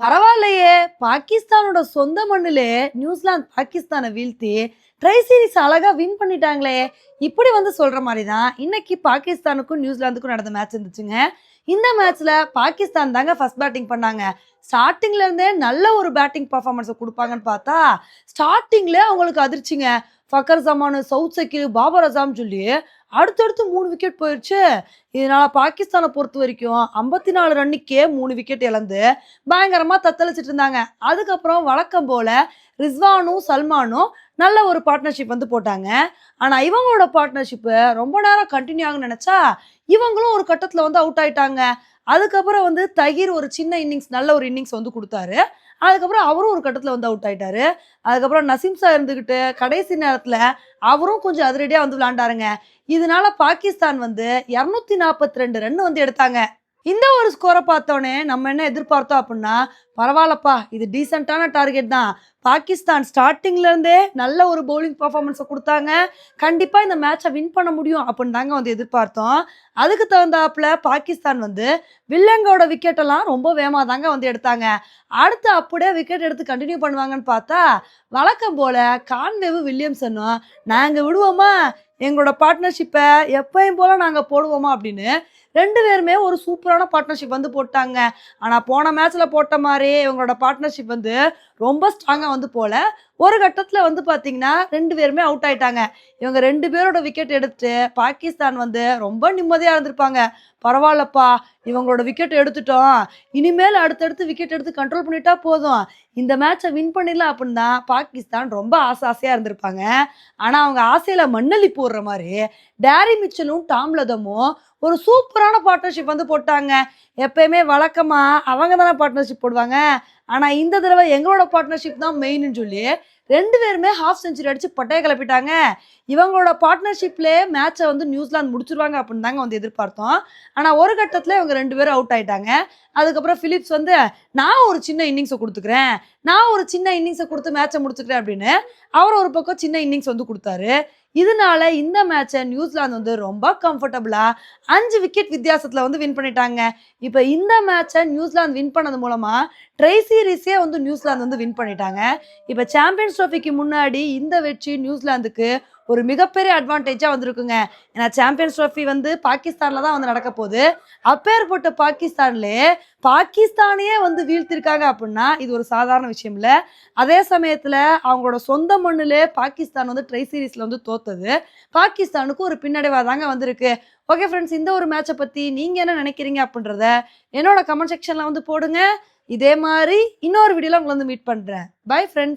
பரவாயில்லையே. பாகிஸ்தானோட சொந்த மண்ணிலே நியூசிலாந்து பாகிஸ்தானை வீழ்த்தி ட்ரை சீரீஸ் அழகா வின் பண்ணிட்டாங்களே. இப்படி வந்து சொல்கிற மாதிரி தான் இன்னைக்கு பாகிஸ்தானுக்கும் நியூசிலாந்துக்கும் நடந்த மேட்ச் இருந்துச்சுங்க. இந்த மேட்ச்ல பாகிஸ்தான் தாங்க ஃபர்ஸ்ட் பேட்டிங் பண்ணாங்க. ஸ்டார்டிங்ல இருந்தே நல்ல ஒரு பேட்டிங் பர்ஃபார்மன்ஸை கொடுப்பாங்கன்னு பார்த்தா ஸ்டார்டிங்ல அவங்களுக்கு அதிர்ச்சிங்க. ஃபக்கர் ஜமானு சவுத் சக்கி பாபர் அசாம் சொல்லி அடுத்தடுத்து மூணு விக்கெட் போயிடுச்சு இதனால பாகிஸ்தானை பொறுத்த வரைக்கும் ஐம்பத்தி நாலு ரன்னுக்கே மூணு விக்கெட் இழந்து பயங்கரமாக தத்தளிச்சிட்டு இருந்தாங்க. அதுக்கப்புறம் வழக்கம் போல ரிஸ்வானும் சல்மானும் நல்ல ஒரு பார்ட்னர்ஷிப் வந்து போட்டாங்க. ஆனால் இவங்களோட பார்ட்னர்ஷிப்பு ரொம்ப நேரம் கண்டினியூ ஆகும்னு நினச்சா இவங்களும் ஒரு கட்டத்தில் வந்து அவுட் ஆயிட்டாங்க. அதுக்கப்புறம் வந்து தகிர் ஒரு சின்ன இன்னிங்ஸ் நல்ல ஒரு இன்னிங்ஸ் வந்து கொடுத்தாரு. அதுக்கப்புறம் அவரும் ஒரு கட்டத்தில் வந்து அவுட் ஆயிட்டாரு. அதுக்கப்புறம் நசீம் சார் இருந்துக்கிட்டு கடைசி நேரத்தில் அவரும் கொஞ்சம் அதிரடியாக வந்து விளாண்டாருங்க இதனால பாகிஸ்தான் வந்து இரநூத்தி நாற்பத்தி ரெண்டு ரன் வந்து எடுத்தாங்க. இந்த ஒரு ஸ்கோரை பார்த்தோன்னே நம்ம என்ன எதிர்பார்த்தோம் அப்படின்னா பரவாயில்லப்பா இது டீசெண்டான டார்கெட் தான். பாகிஸ்தான் ஸ்டார்டிங்லேருந்தே நல்ல ஒரு பவுலிங் பர்ஃபார்மன்ஸை கொடுத்தாங்க. கண்டிப்பாக இந்த மேட்சை வின் பண்ண முடியும் அப்படின்னு தாங்க வந்து எதிர்பார்த்தோம். அதுக்கு தகுந்தாப்புல பாகிஸ்தான் வந்து வில்லங்கோட விக்கெட்டெல்லாம் ரொம்ப வேகமாக தாங்க வந்து எடுத்தாங்க. அடுத்து அப்படியே விக்கெட் எடுத்து கண்டினியூ பண்ணுவாங்கன்னு பார்த்தா வழக்கம் போல கான்வேவு வில்லியம்சனும் நாங்கள் விடுவோமா? எங்களோட பார்ட்னர்ஷிப்பை எப்பயும் போல் நாங்கள் போடுவோமா? அப்படின்னு ரெண்டு பேருமே ஒரு சூப்பரான பார்ட்னர்ஷிப் வந்து போட்டாங்க. ஆனால் போன மேட்ச்சில் போட்ட மாதிரி இவங்களோட பார்ட்னர்ஷிப் வந்து ரொம்ப ஸ்ட்ராங்காக வந்து போல. ஒரு கட்டத்தில் வந்து பார்த்தீங்கன்னா ரெண்டு பேருமே அவுட் ஆயிட்டாங்க. இவங்க ரெண்டு பேரோட விக்கெட் எடுத்துட்டு பாகிஸ்தான் வந்து ரொம்ப நிம்மதியாக இருந்திருப்பாங்க. பரவாயில்லப்பா இவங்களோட விக்கெட் எடுத்துட்டோம். இனிமேல் அடுத்தடுத்து விக்கெட் எடுத்து கண்ட்ரோல் பண்ணிட்டா போதும். இந்த மேட்சை வின் பண்ணிடலாம் அப்படின்னா பாகிஸ்தான் ரொம்ப ஆசை ஆசையாக இருந்திருப்பாங்க. ஆனால் அவங்க ஆசையில் மண்ணலி போடுற மாதிரி டேரி மிச்சலும் டாம்லதமும் ஒரு சூப்பரான பார்ட்னர்ஷிப் வந்து போட்டாங்க. எப்பயுமே வழக்கமாக அவங்க தானே பார்ட்னர்ஷிப் போடுவாங்க. Nah, ஆனால் இந்த தடவை எங்களோட பார்ட்னர்ஷிப் தான் மெயின்னு சொல்லி ரெண்டு பேருமே ஹாஃப் செஞ்சுரி அடித்து பட்டையை கிளப்பிட்டாங்க. இவங்களோட பார்ட்னர்ஷிப்லேயே மேட்சை வந்து நியூசிலாந்து முடிச்சிருவாங்க அப்படின்னு தாங்க வந்து எதிர்பார்த்தோம். ஆனால் ஒரு கட்டத்தில் இவங்க ரெண்டு பேரும் அவுட் ஆயிட்டாங்க. அதுக்கப்புறம் ஃபிலிப்ஸ் வந்து நான் ஒரு சின்ன இன்னிங்ஸை கொடுத்துக்கிறேன். நான் ஒரு சின்ன இன்னிங்ஸை கொடுத்து மேட்சை முடிச்சுக்கிறேன் அப்படின்னு அவர் ஒரு பக்கம் சின்ன இன்னிங்ஸ் வந்து கொடுத்தாரு. இதனால இந்த மேட்சை நியூசிலாந்து வந்து ரொம்ப கம்ஃபர்டபுளாக அஞ்சு விக்கெட் வித்தியாசத்தில் வந்து வின் பண்ணிட்டாங்க. இப்போ இந்த மேட்சை நியூசிலாந்து வின் பண்ணது மூலமாக ட்ரை சீரீஸே வந்து நியூசிலாந்து வந்து வின் பண்ணிட்டாங்க. இப்போ சாம்பியன்ஸ் ட்ராஃபிக்கு முன்னாடி இந்த வெற்றி நியூசிலாந்துக்கு ஒரு மிகப்பெரிய அட்வான்டேஜாக வந்திருக்குங்க. ஏன்னா சாம்பியன்ஸ் ட்ரோஃபி வந்து பாகிஸ்தானில் தான் வந்து நடக்க போகுது. அப்பேற்பட்ட பாகிஸ்தான்லே பாகிஸ்தானையே வந்து வீழ்த்திருக்காங்க அப்படின்னா இது ஒரு சாதாரண விஷயம் இல்லை. அதே சமயத்தில் அவங்களோட சொந்த மண்ணிலே பாகிஸ்தான் வந்து ட்ரை சீரீஸில் வந்து தோத்தது. பாகிஸ்தானுக்கு ஒரு பின்னடைவாக தாங்க வந்திருக்கு. ஓகே ஃப்ரெண்ட்ஸ் இந்த ஒரு மேட்சை பற்றி நீங்கள் என்ன நினைக்கிறீங்க அப்படின்றத என்னோட கமெண்ட் செக்ஷனில் வந்து போடுங்க. இதே மாதிரி இன்னொரு வீடியோவில் உங்களை வந்து மீட் பண்ணுறேன் பை ஃப்ரெண்ட்ஸ்